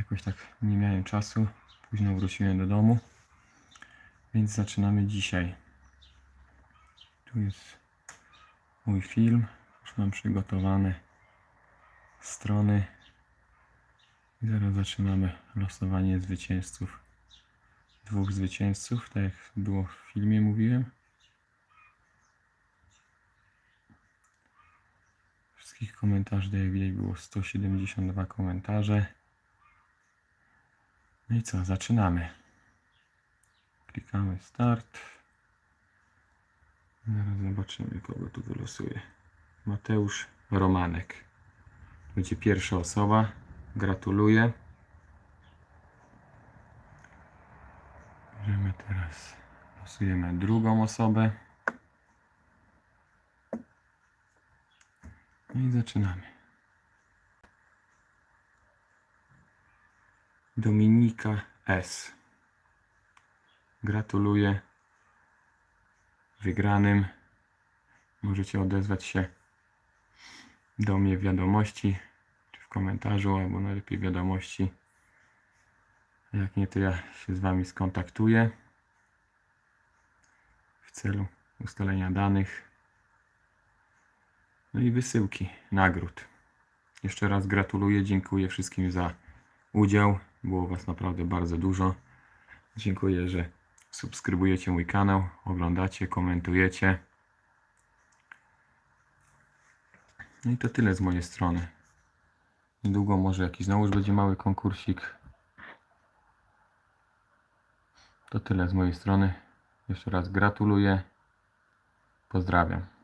Jakoś tak nie miałem czasu. Późno wróciłem do domu. Więc zaczynamy dzisiaj. Tu jest mój film. Już mam przygotowane strony. I zaraz zaczynamy losowanie zwycięzców. Dwóch zwycięzców, tak jak było w filmie, mówiłem. Wszystkich komentarzy, tak jak widać, było 172 komentarze. No i co, zaczynamy. Klikamy start. Zaraz zobaczymy, kogo tu wylosuję. Mateusz Romanek. Będzie pierwsza osoba. Gratuluję. Bierzemy teraz, losujemy drugą osobę. No i zaczynamy. Dominika S. Gratuluję wygranym. Możecie odezwać się do mnie w wiadomości, czy w komentarzu, albo najlepiej wiadomości. Jak nie, to ja się z Wami skontaktuję w celu ustalenia danych. No i wysyłki nagród. Jeszcze raz gratuluję, dziękuję wszystkim za udział. Było Was naprawdę bardzo dużo. Dziękuję, że subskrybujecie mój kanał, oglądacie, komentujecie. No i to tyle z mojej strony. Niedługo może jakiś znowuż będzie mały konkursik. To tyle z mojej strony. Jeszcze raz gratuluję. Pozdrawiam.